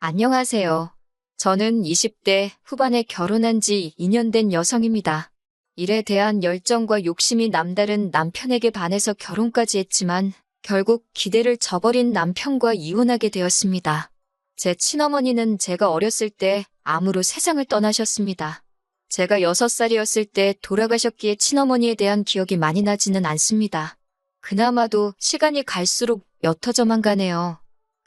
안녕하세요. 저는 20대 후반에 결혼한 지 2년 된 여성입니다. 일에 대한 열정과 욕심이 남다른 남편에게 반해서 결혼까지 했지만 결국 기대를 저버린 남편과 이혼하게 되었습니다. 제 친어머니는 제가 어렸을 때 암으로 세상을 떠나셨습니다. 제가 6살이었을 때 돌아가셨기에 친어머니에 대한 기억이 많이 나지는 않습니다. 그나마도 시간이 갈수록 옅어져만 가네요.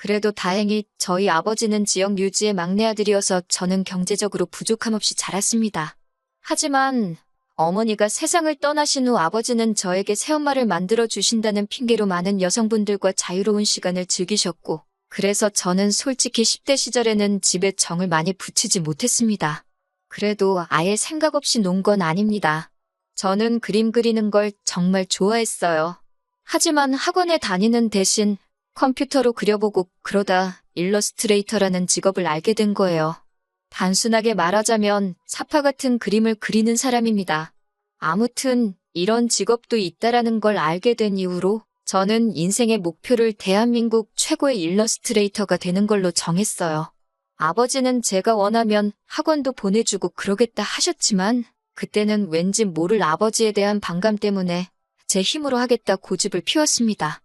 그래도 다행히 저희 아버지는 지역 유지의 막내 아들이어서 저는 경제적으로 부족함 없이 자랐습니다. 하지만 어머니가 세상을 떠나신 후 아버지는 저에게 새엄마를 만들어 주신다는 핑계로 많은 여성분들과 자유로운 시간을 즐기셨고, 그래서 저는 솔직히 10대 시절에는 집에 정을 많이 붙이지 못했습니다. 그래도 아예 생각 없이 논 건 아닙니다. 저는 그림 그리는 걸 정말 좋아했어요. 하지만 학원에 다니는 대신 컴퓨터로 그려보고 그러다 일러스트레이터라는 직업을 알게 된 거예요. 단순하게 말하자면 사파 같은 그림을 그리는 사람입니다. 아무튼 이런 직업도 있다라는 걸 알게 된 이후로 저는 인생의 목표를 대한민국 최고의 일러스트레이터가 되는 걸로 정했어요. 아버지는 제가 원하면 학원도 보내주고 그러겠다 하셨지만 그때는 왠지 모를 아버지에 대한 반감 때문에 제 힘으로 하겠다 고집을 피웠습니다.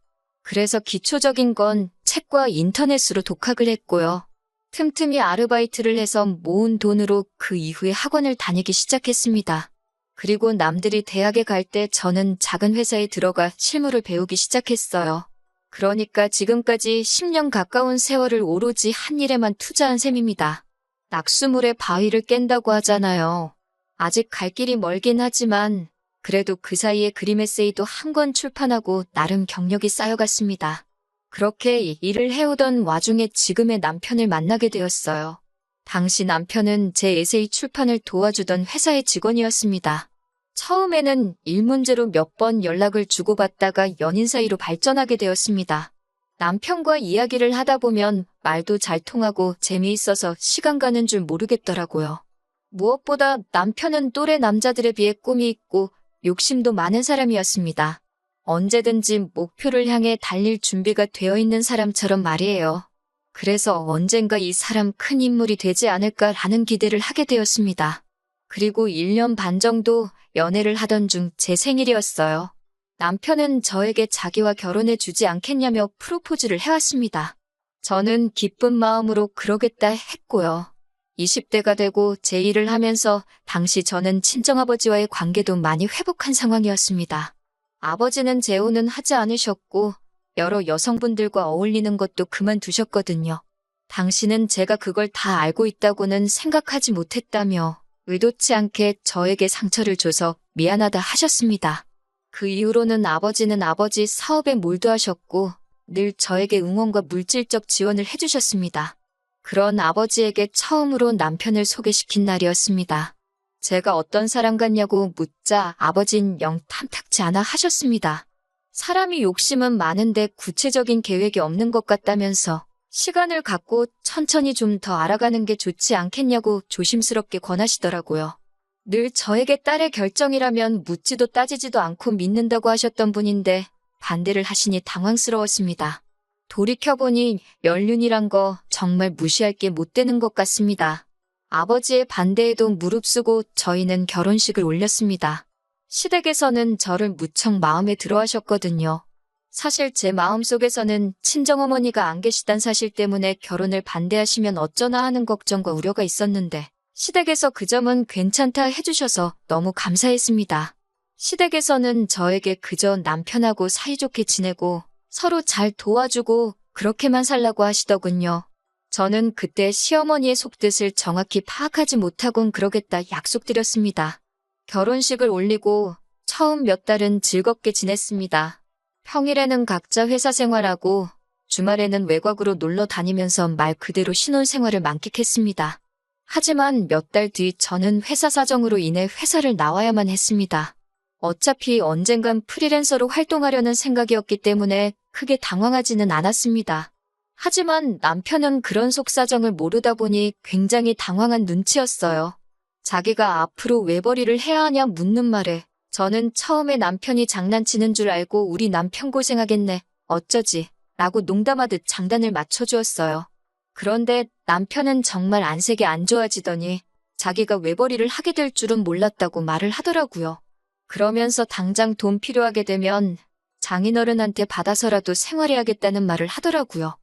그래서 기초적인 건 책과 인터넷으로 독학을 했고요. 틈틈이 아르바이트를 해서 모은 돈으로 그 이후에 학원을 다니기 시작했습니다. 그리고 남들이 대학에 갈 때 저는 작은 회사에 들어가 실무를 배우기 시작했어요. 그러니까 지금까지 10년 가까운 세월을 오로지 한 일에만 투자한 셈입니다. 낙수물의 바위를 깬다고 하잖아요. 아직 갈 길이 멀긴 하지만 그래도 그 사이에 그림 에세이도 한 권 출판하고 나름 경력이 쌓여갔습니다. 그렇게 일을 해오던 와중에 지금의 남편을 만나게 되었어요. 당시 남편은 제 에세이 출판을 도와주던 회사의 직원이었습니다. 처음에는 일 문제로 몇 번 연락을 주고받다가 연인 사이로 발전하게 되었습니다. 남편과 이야기를 하다 보면 말도 잘 통하고 재미있어서 시간 가는 줄 모르겠더라고요. 무엇보다 남편은 또래 남자들에 비해 꿈이 있고 욕심도 많은 사람이었습니다. 언제든지 목표를 향해 달릴 준비가 되어 있는 사람처럼 말이에요. 그래서 언젠가 이 사람 큰 인물이 되지 않을까라는 기대를 하게 되었습니다. 그리고 1년 반 정도 연애를 하던 중 제 생일이었어요. 남편은 저에게 자기와 결혼해 주지 않겠냐며 프로포즈를 해왔습니다. 저는 기쁜 마음으로 그러겠다 했고요. 20대가 되고 제 일을 하면서 당시 저는 친정아버지와의 관계도 많이 회복한 상황이었습니다. 아버지는 재혼은 하지 않으셨고 여러 여성분들과 어울리는 것도 그만두셨거든요. 당신은 제가 그걸 다 알고 있다고는 생각하지 못했다며 의도치 않게 저에게 상처를 줘서 미안하다 하셨습니다. 그 이후로는 아버지는 아버지 사업에 몰두하셨고 늘 저에게 응원과 물질적 지원을 해주셨습니다. 그런 아버지에게 처음으로 남편을 소개시킨 날이었습니다. 제가 어떤 사람 같냐고 묻자 아버진 영 탐탁지 않아 하셨습니다. 사람이 욕심은 많은데 구체적인 계획이 없는 것 같다면서 시간을 갖고 천천히 좀 더 알아가는 게 좋지 않겠냐고 조심스럽게 권하시더라고요. 늘 저에게 딸의 결정이라면 묻지도 따지지도 않고 믿는다고 하셨던 분인데 반대를 하시니 당황스러웠습니다. 돌이켜보니 연륜이란 거 정말 무시할 게 못 되는 것 같습니다. 아버지의 반대에도 무릅쓰고 저희는 결혼식을 올렸습니다. 시댁에서는 저를 무척 마음에 들어 하셨거든요. 사실 제 마음속에서는 친정어머니가 안 계시단 사실 때문에 결혼을 반대하시면 어쩌나 하는 걱정과 우려가 있었는데 시댁에서 그 점은 괜찮다 해주셔서 너무 감사했습니다. 시댁에서는 저에게 그저 남편하고 사이좋게 지내고 서로 잘 도와주고 그렇게만 살라고 하시더군요. 저는 그때 시어머니의 속뜻을 정확히 파악하지 못하곤 그러겠다 약속드렸습니다. 결혼식을 올리고 처음 몇 달은 즐겁게 지냈습니다. 평일에는 각자 회사 생활하고 주말에는 외곽으로 놀러 다니면서 말 그대로 신혼 생활을 만끽했습니다. 하지만 몇 달 뒤 저는 회사 사정으로 인해 회사를 나와야만 했습니다. 어차피 언젠간 프리랜서로 활동하려는 생각이었기 때문에 크게 당황하지는 않았습니다. 하지만 남편은 그런 속사정을 모르다 보니 굉장히 당황한 눈치였어요. 자기가 앞으로 외벌이를 해야 하냐 묻는 말에 저는 처음에 남편이 장난치는 줄 알고 우리 남편 고생하겠네. 어쩌지? 라고 농담하듯 장단을 맞춰주었어요. 그런데 남편은 정말 안색이 안 좋아지더니 자기가 외벌이를 하게 될 줄은 몰랐다고 말을 하더라고요. 그러면서 당장 돈 필요하게 되면 장인어른한테 받아서라도 생활해야겠다는 말을 하더라고요.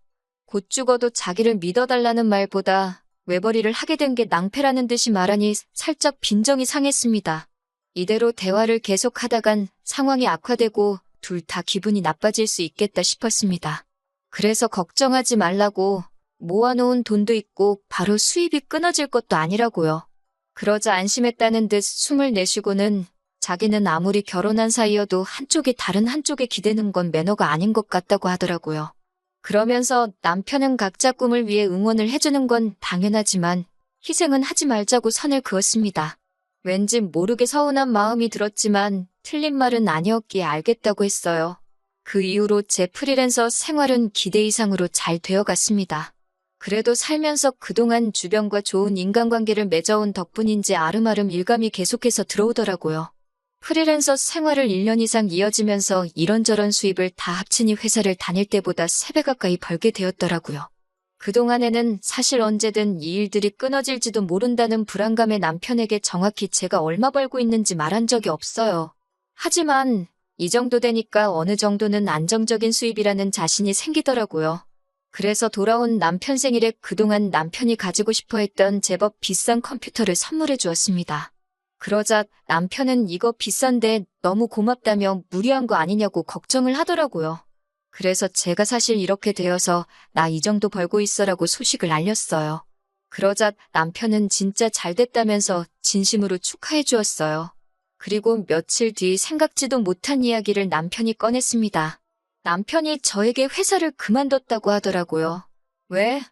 곧 죽어도 자기를 믿어달라는 말보다 외벌이를 하게 된 게 낭패라는 듯이 말하니 살짝 빈정이 상했습니다. 이대로 대화를 계속하다간 상황이 악화되고 둘 다 기분이 나빠질 수 있겠다 싶었습니다. 그래서 걱정하지 말라고 모아놓은 돈도 있고 바로 수입이 끊어질 것도 아니라고요. 그러자 안심했다는 듯 숨을 내쉬고는 자기는 아무리 결혼한 사이여도 한쪽이 다른 한쪽에 기대는 건 매너가 아닌 것 같다고 하더라고요. 그러면서 남편은 각자 꿈을 위해 응원을 해주는 건 당연하지만 희생은 하지 말자고 선을 그었습니다. 왠지 모르게 서운한 마음이 들었지만 틀린 말은 아니었기에 알겠다고 했어요. 그 이후로 제 프리랜서 생활은 기대 이상으로 잘 되어갔습니다. 그래도 살면서 그동안 주변과 좋은 인간관계를 맺어온 덕분인지 아름아름 일감이 계속해서 들어오더라고요. 프리랜서 생활을 1년 이상 이어지면서 이런저런 수입을 다 합치니 회사를 다닐 때보다 3배 가까이 벌게 되었더라고요. 그동안에는 사실 언제든 이 일들이 끊어질지도 모른다는 불안감에 남편에게 정확히 제가 얼마 벌고 있는지 말한 적이 없어요. 하지만 이 정도 되니까 어느 정도는 안정적인 수입이라는 자신이 생기더라고요. 그래서 돌아온 남편 생일에 그동안 남편이 가지고 싶어 했던 제법 비싼 컴퓨터를 선물해 주었습니다. 그러자 남편은 이거 비싼데 너무 고맙다며 무리한 거 아니냐고 걱정을 하더라고요. 그래서 제가 사실 이렇게 되어서 나 이 정도 벌고 있어라고 소식을 알렸어요. 그러자 남편은 진짜 잘 됐다면서 진심으로 축하해 주었어요. 그리고 며칠 뒤 생각지도 못한 이야기를 남편이 꺼냈습니다. 남편이 저에게 회사를 그만뒀다고 하더라고요. 왜?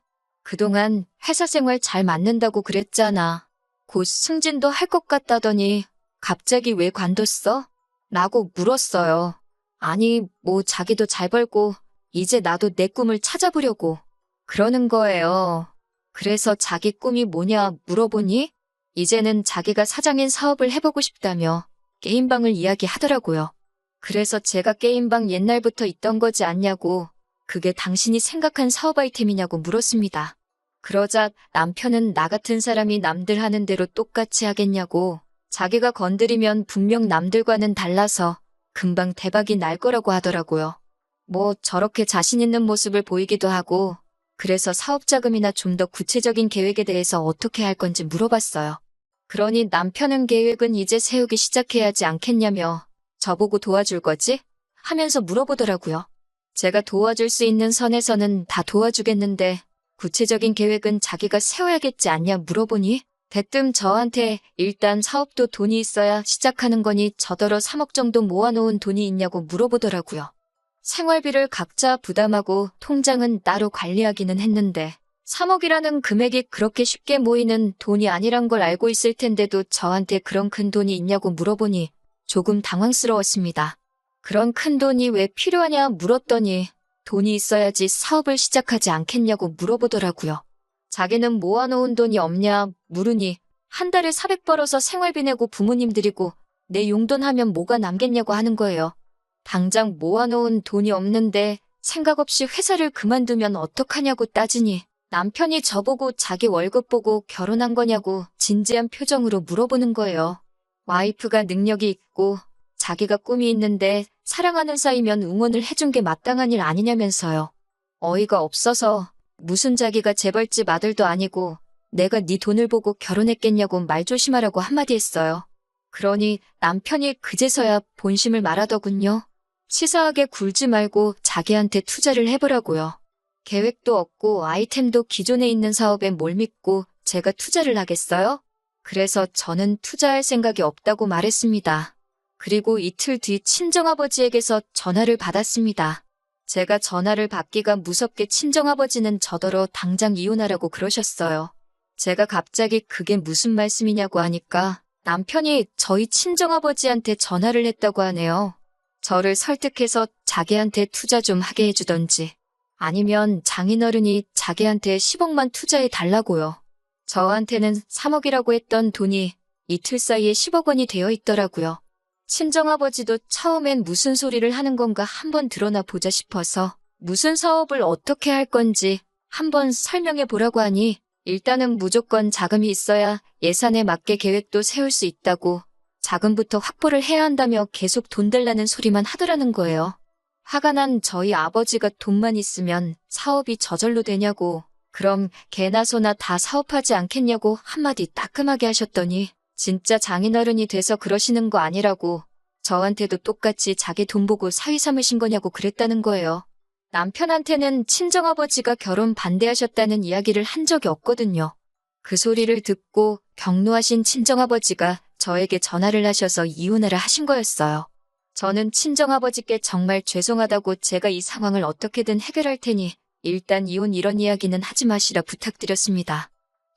그동안 회사 생활 잘 맞는다고 그랬잖아. 곧 승진도 할 것 같다더니 갑자기 왜 관뒀어? 라고 물었어요. 아니, 뭐 자기도 잘 벌고 이제 나도 내 꿈을 찾아보려고 그러는 거예요. 그래서 자기 꿈이 뭐냐 물어보니 이제는 자기가 사장인 사업을 해보고 싶다며 게임방을 이야기하더라고요. 그래서 제가 게임방 옛날부터 있던 거지 않냐고 그게 당신이 생각한 사업 아이템이냐고 물었습니다. 그러자 남편은 나 같은 사람이 남들 하는 대로 똑같이 하겠냐고 자기가 건드리면 분명 남들과는 달라서 금방 대박이 날 거라고 하더라고요. 뭐 저렇게 자신 있는 모습을 보이기도 하고 그래서 사업 자금이나 좀 더 구체적인 계획에 대해서 어떻게 할 건지 물어봤어요. 그러니 남편은 계획은 이제 세우기 시작해야지 않겠냐며 저보고 도와줄 거지? 하면서 물어보더라고요. 제가 도와줄 수 있는 선에서는 다 도와주겠는데 구체적인 계획은 자기가 세워야겠지 않냐 물어보니 대뜸 저한테 일단 사업도 돈이 있어야 시작하는 거니 저더러 3억 정도 모아놓은 돈이 있냐고 물어보더라고요. 생활비를 각자 부담하고 통장은 따로 관리하기는 했는데 3억이라는 금액이 그렇게 쉽게 모이는 돈이 아니란 걸 알고 있을 텐데도 저한테 그런 큰 돈이 있냐고 물어보니 조금 당황스러웠습니다. 그런 큰 돈이 왜 필요하냐 물었더니 돈이 있어야지 사업을 시작하지 않겠냐고 물어보더라고요. 자기는 모아놓은 돈이 없냐 물으니 한 달에 400 벌어서 생활비 내고 부모님 드리고 내 용돈 하면 뭐가 남겠냐고 하는 거예요. 당장 모아놓은 돈이 없는데 생각 없이 회사를 그만두면 어떡하냐고 따지니 남편이 저보고 자기 월급 보고 결혼한 거냐고 진지한 표정으로 물어보는 거예요. 와이프가 능력이 있고 자기가 꿈이 있는데 사랑하는 사이면 응원을 해준 게 마땅한 일 아니냐면서요. 어이가 없어서 무슨 자기가 재벌집 아들도 아니고 내가 네 돈을 보고 결혼했겠냐고 말 조심하라고 한마디 했어요. 그러니 남편이 그제서야 본심을 말하더군요. 치사하게 굴지 말고 자기한테 투자를 해보라고요. 계획도 없고 아이템도 기존에 있는 사업에 뭘 믿고 제가 투자를 하겠어요? 그래서 저는 투자할 생각이 없다고 말했습니다. 그리고 이틀 뒤 친정아버지에게서 전화를 받았습니다. 제가 전화를 받기가 무섭게 친정아버지는 저더러 당장 이혼하라고 그러셨어요. 제가 갑자기 그게 무슨 말씀이냐고 하니까 남편이 저희 친정아버지한테 전화를 했다고 하네요. 저를 설득해서 자기한테 투자 좀 하게 해주던지 아니면 장인어른이 자기한테 10억만 투자해 달라고요. 저한테는 3억이라고 했던 돈이 이틀 사이에 10억 원이 되어 있더라고요. 친정아버지도 처음엔 무슨 소리를 하는 건가 한번 드러나 보자 싶어서 무슨 사업을 어떻게 할 건지 한번 설명해 보라고 하니 일단은 무조건 자금이 있어야 예산에 맞게 계획도 세울 수 있다고 자금부터 확보를 해야 한다며 계속 돈 달라는 소리만 하더라는 거예요. 화가 난 저희 아버지가 돈만 있으면 사업이 저절로 되냐고 그럼 개나 소나 다 사업하지 않겠냐고 한마디 따끔하게 하셨더니 진짜 장인어른이 돼서 그러시는 거 아니라고 저한테도 똑같이 자기 돈 보고 사위 삼으신 거냐고 그랬다는 거예요. 남편한테는 친정아버지가 결혼 반대하셨다는 이야기를 한 적이 없거든요. 그 소리를 듣고 경로하신 친정아버지가 저에게 전화를 하셔서 이혼하라 하신 거였어요. 저는 친정아버지께 정말 죄송하다고 제가 이 상황을 어떻게든 해결할 테니 일단 이혼 이런 이야기는 하지 마시라 부탁드렸습니다.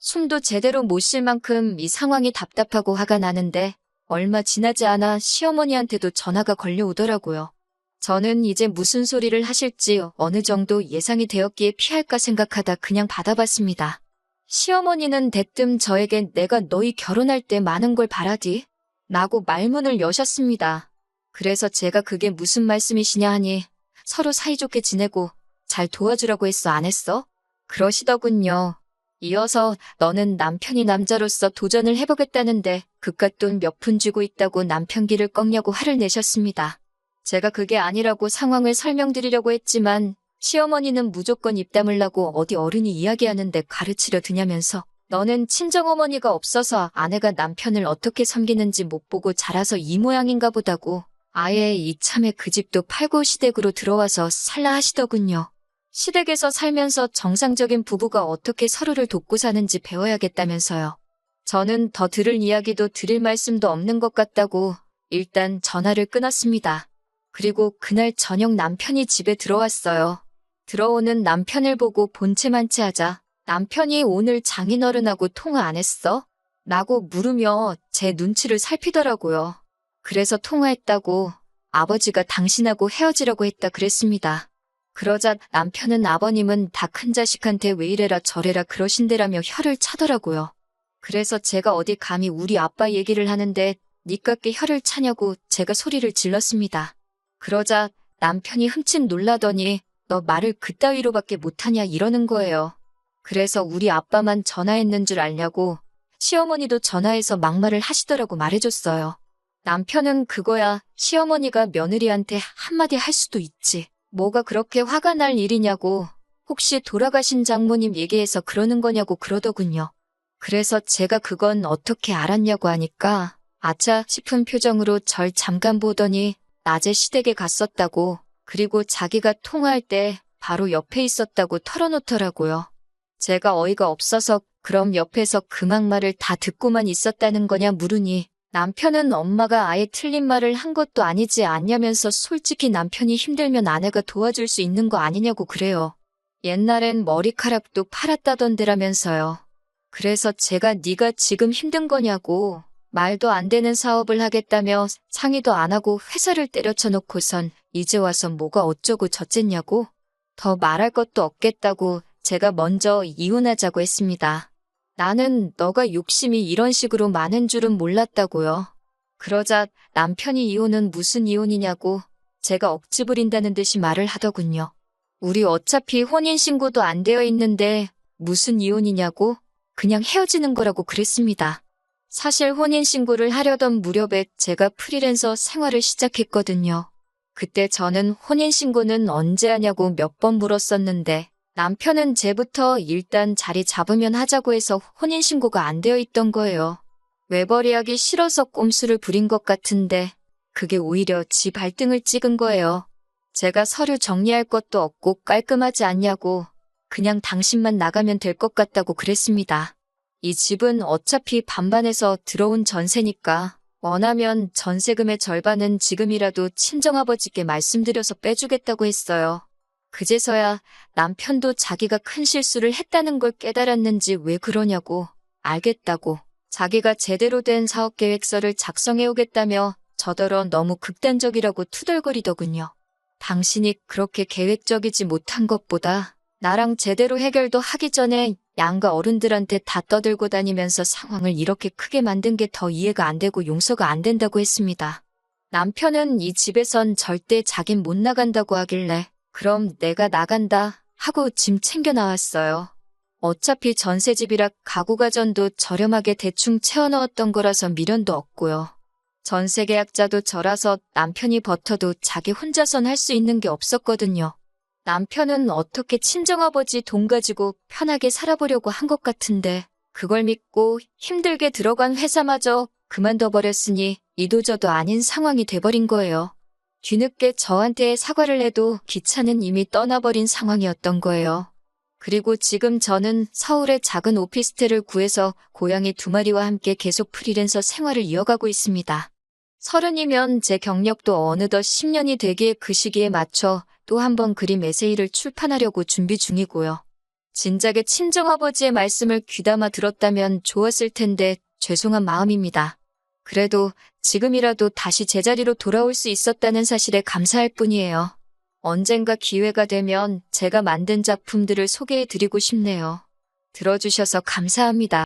숨도 제대로 못 쉴 만큼 이 상황이 답답하고 화가 나는데 얼마 지나지 않아 시어머니한테도 전화가 걸려오더라고요. 저는 이제 무슨 소리를 하실지 어느 정도 예상이 되었기에 피할까 생각하다 그냥 받아봤습니다. 시어머니는 대뜸 저에게 내가 너희 결혼할 때 많은 걸 바라디? 라고 말문을 여셨습니다. 그래서 제가 그게 무슨 말씀이시냐 하니 서로 사이좋게 지내고 잘 도와주라고 했어 안 했어? 그러시더군요. 이어서 너는 남편이 남자로서 도전을 해보겠다는데 그깟 돈 몇 푼 주고 있다고 남편 길을 꺾냐고 화를 내셨습니다. 제가 그게 아니라고 상황을 설명드리려고 했지만 시어머니는 무조건 입 다물라고 어디 어른이 이야기하는데 가르치려 드냐면서 너는 친정어머니가 없어서 아내가 남편을 어떻게 섬기는지 못 보고 자라서 이 모양인가 보다고 아예 이참에 그 집도 팔고 시댁으로 들어와서 살라 하시더군요. 시댁에서 살면서 정상적인 부부가 어떻게 서로를 돕고 사는지 배워야겠다면서요. 저는 더 들을 이야기도 드릴 말씀도 없는 것 같다고 일단 전화를 끊었습니다. 그리고 그날 저녁 남편이 집에 들어왔어요. 들어오는 남편을 보고 본체만치 하자 남편이 오늘 장인어른하고 통화 안 했어? 라고 물으며 제 눈치를 살피더라고요. 그래서 통화했다고 아버지가 당신하고 헤어지려고 했다 그랬습니다. 그러자 남편은 아버님은 다 큰 자식한테 왜 이래라 저래라 그러신대라며 혀를 차더라고요. 그래서 제가 어디 감히 우리 아빠 얘기를 하는데 니깎게 혀를 차냐고 제가 소리를 질렀습니다. 그러자 남편이 흠칫 놀라더니 너 말을 그따위로밖에 못하냐 이러는 거예요. 그래서 우리 아빠만 전화했는 줄 알냐고 시어머니도 전화해서 막말을 하시더라고 말해줬어요. 남편은 그거야 시어머니가 며느리한테 한마디 할 수도 있지. 뭐가 그렇게 화가 날 일이냐고 혹시 돌아가신 장모님 얘기해서 그러는 거냐고 그러더군요. 그래서 제가 그건 어떻게 알았냐고 하니까 아차 싶은 표정으로 절 잠깐 보더니 낮에 시댁에 갔었다고 그리고 자기가 통화할 때 바로 옆에 있었다고 털어놓더라고요. 제가 어이가 없어서 그럼 옆에서 그 막말을 다 듣고만 있었다는 거냐 물으니 남편은 엄마가 아예 틀린 말을 한 것도 아니지 않냐면서 솔직히 남편이 힘들면 아내가 도와줄 수 있는 거 아니냐고 그래요. 옛날엔 머리카락도 팔았다던데라면서요. 그래서 제가 네가 지금 힘든 거냐고 말도 안 되는 사업을 하겠다며 상의도 안 하고 회사를 때려쳐 놓고선 이제 와서 뭐가 어쩌고 저쨌냐고 더 말할 것도 없겠다고 제가 먼저 이혼하자고 했습니다. 나는 너가 욕심이 이런 식으로 많은 줄은 몰랐다고요. 그러자 남편이 이혼은 무슨 이혼이냐고 제가 억지 부린다는 듯이 말을 하더군요. 우리 어차피 혼인신고도 안 되어 있는데 무슨 이혼이냐고 그냥 헤어지는 거라고 그랬습니다. 사실 혼인신고를 하려던 무렵에 제가 프리랜서 생활을 시작했거든요. 그때 저는 혼인신고는 언제 하냐고 몇 번 물었었는데 남편은 제부터 일단 자리 잡으면 하자고 해서 혼인신고가 안 되어 있던 거예요. 외벌이하기 싫어서 꼼수를 부린 것 같은데 그게 오히려 지 발등을 찍은 거예요. 제가 서류 정리할 것도 없고 깔끔하지 않냐고 그냥 당신만 나가면 될 것 같다고 그랬습니다. 이 집은 어차피 반반에서 들어온 전세니까 원하면 전세금의 절반은 지금이라도 친정아버지께 말씀드려서 빼주겠다고 했어요. 그제서야 남편도 자기가 큰 실수를 했다는 걸 깨달았는지 왜 그러냐고 알겠다고 자기가 제대로 된 사업 계획서를 작성해 오겠다며 저더러 너무 극단적이라고 투덜거리더군요. 당신이 그렇게 계획적이지 못한 것보다 나랑 제대로 해결도 하기 전에 양가 어른들한테 다 떠들고 다니면서 상황을 이렇게 크게 만든 게 더 이해가 안 되고 용서가 안 된다고 했습니다. 남편은 이 집에선 절대 자긴 못 나간다고 하길래 그럼 내가 나간다 하고 짐 챙겨 나왔어요. 어차피 전세집이라 가구가 전도 저렴하게 대충 채워 넣었던 거라서 미련도 없고요. 전세 계약자도 저라서 남편이 버텨도 자기 혼자선 할 수 있는 게 없었거든요. 남편은 어떻게 친정아버지 돈 가지고 편하게 살아보려고 한 것 같은데 그걸 믿고 힘들게 들어간 회사마저 그만둬 버렸으니 이도저도 아닌 상황이 돼버린 거예요. 뒤늦게 저한테 사과를 해도 기차는 이미 떠나버린 상황이었던 거예요. 그리고 지금 저는 서울의 작은 오피스텔을 구해서 고양이 두 마리와 함께 계속 프리랜서 생활을 이어가고 있습니다. 서른이면 제 경력도 어느덧 10년이 되기에 그 시기에 맞춰 또 한 번 그림 에세이를 출판하려고 준비 중이고요. 진작에 친정아버지의 말씀을 귀담아 들었다면 좋았을 텐데 죄송한 마음입니다. 그래도 지금이라도 다시 제자리로 돌아올 수 있었다는 사실에 감사할 뿐이에요. 언젠가 기회가 되면 제가 만든 작품들을 소개해 드리고 싶네요. 들어주셔서 감사합니다.